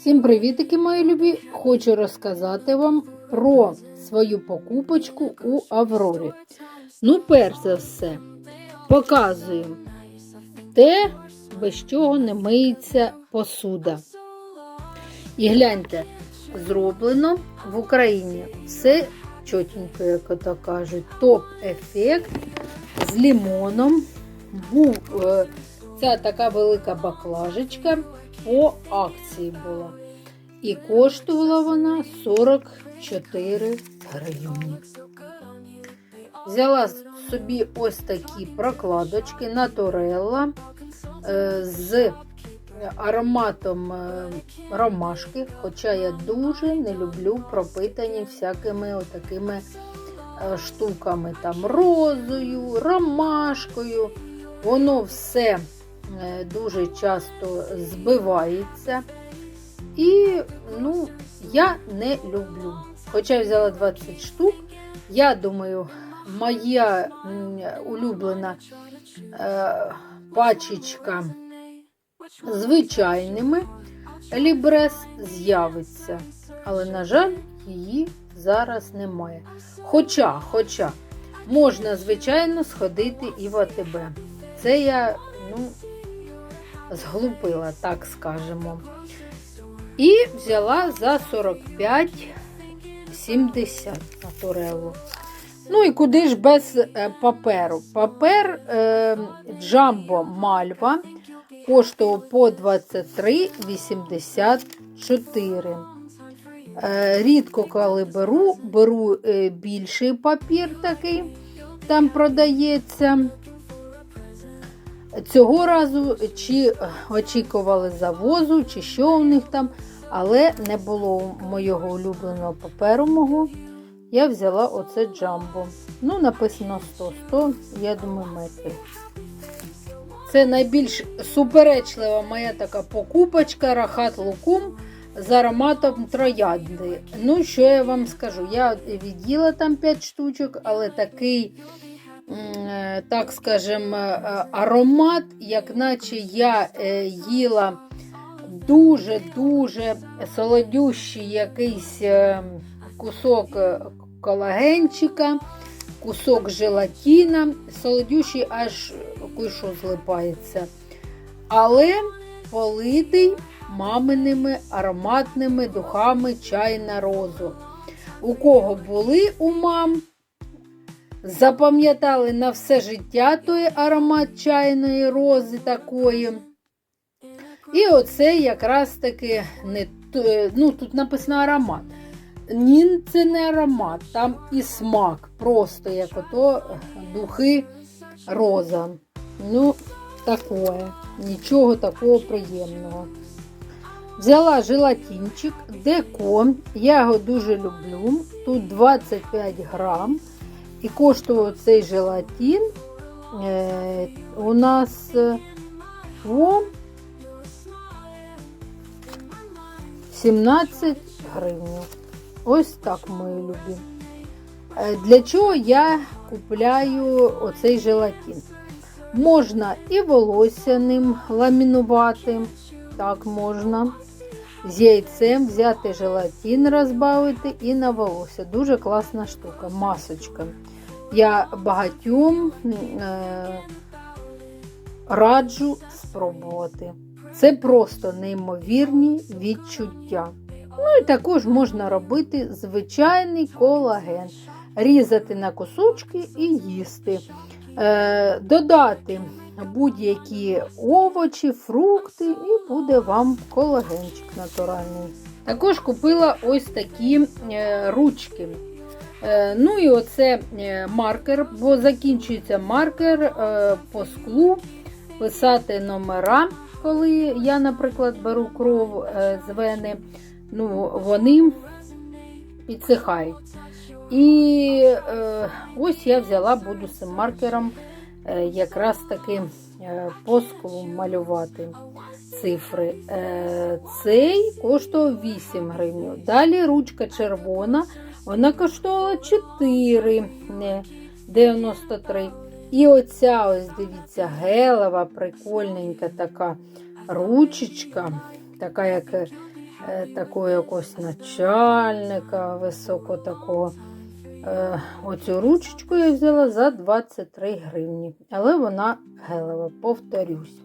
Всім привітики, мої любі! Хочу розказати вам про свою покупочку у Аврорі. Ну, перш за все, показую те, без чого не миється посуда. І гляньте, зроблено в Україні все чотенько, як ото кажуть, топ-ефект з лимоном. Був е, ця така велика баклажечка по акції була. І коштувала вона 44 гривні. Взяла собі ось такі прокладочки Наторелла е, з ароматом е, ромашки, хоча я дуже не люблю пропитані всякими отакими е, штуками, там розою, ромашкою. Воно все дуже часто збивається. І ну, я не люблю. Хоча я взяла 20 штук, я думаю, моя улюблена е, пачечка звичайними лібрес з'явиться. Але, на жаль, її зараз немає. Хоча, хоча, можна, звичайно, сходити і в АТБ. Це я, ну, зглупила, так скажемо. І взяла за 45,70 на турелу. Ну і куди ж без е, паперу? Папер е, Джамбо Мальва коштував по 23,84. Е, рідко коли беру, беру е, більший папір такий, там продається. Цього разу чи очікували завозу, чи що у них там, але не було моєго улюбленого паперу мого. Я взяла оце джамбо. Ну, написано 100-100, я думаю, метрів. Це найбільш суперечлива моя така покупочка Рахат Лукум з ароматом троянди. Ну, що я вам скажу? Я відділа там 5 штучок, але такий, так скажем, е, аромат, як наче я е, їла дуже-дуже солодющий якийсь е, кусок е, колагенчика, кусок желатина, солодющий аж кое-що злипається. Але политий маминими ароматними духами чай на розу. У кого були у мам, запам'ятали на все життя той аромат чайної рози такої. І оце якраз таки не ну, тут написано аромат. Ні, це не аромат, там і смак, просто як ото духи роза. Ну, такое. Нічого такого приємного. Взяла желатинчик, деко. Я його дуже люблю. Тут 25 грам. І коштував цей желатин е, у нас е, по 17 гривень. Ось так, мої любі. Е, Для чого я купляю оцей желатин? Можна і волосся ним ламінувати, так можна. З яйцем взяти желатин, розбавити і на волосся. Дуже класна штука, масочка. Я багатьом е, раджу спробувати. Це просто неймовірні відчуття. Ну і також можна робити звичайний колаген, різати на кусочки і їсти. Е, додати будь-які овочі, фрукти, і буде вам колагенчик натуральний. Також купила ось такі е, ручки. Е, ну і оце е, маркер, бо закінчується маркер по склу, писати номера, коли я, наприклад, беру кров з вени, ну, вони підсихають. І е, ось я взяла, буду з цим маркером якраз таки е, малювати цифри. Е, цей коштував 8 гривень. Далі ручка червона, вона коштувала 4,93. І оця, ось дивіться, гелева, прикольненька така ручечка, така як е, такого якогось начальника, високо такого. Е, оцю ручечку я взяла за 23 гривні, але вона гелева, повторюсь.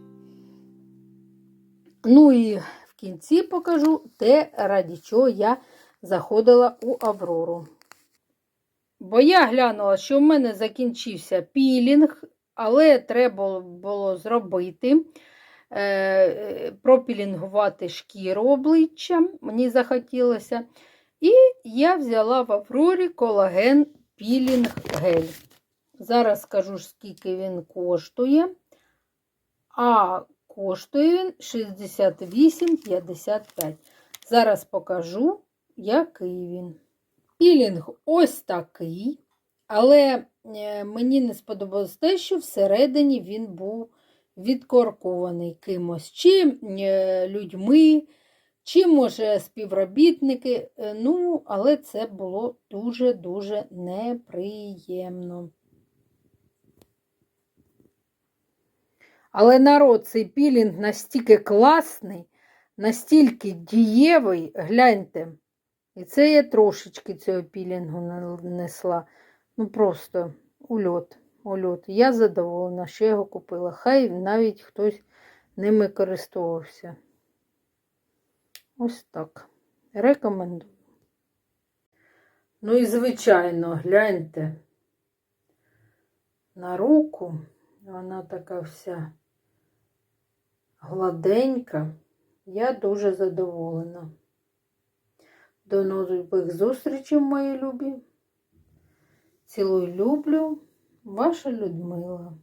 Ну і в кінці покажу те, раді чого я заходила у Аврору. Бо я глянула, що в мене закінчився пілінг, але треба було зробити, е, пропілінгувати шкіру обличчя, мені захотілося. І я взяла в Аврорі колаген пілінг гель. Зараз скажу, скільки він коштує. А коштує він 68,55. Зараз покажу, який він. Пілінг ось такий, але е, мені не сподобалось те, що всередині він був відкоркований кимось, чи е, людьми, чи, може, співробітники. Е, Ну, але це було дуже-дуже неприємно. Але народ, цей пілінг настільки класний, настільки дієвий, гляньте. І це я трошечки цього пілінгу нанесла. Ну просто ульот, ульот. Я задоволена, що його купила. Хай навіть хтось ними користувався. Ось так. Рекомендую. Ну і, звичайно, гляньте на руку. Вона така вся гладенька. Я дуже задоволена. До нових зустрічей, мої любі. Цілую люблю, ваша Людмила.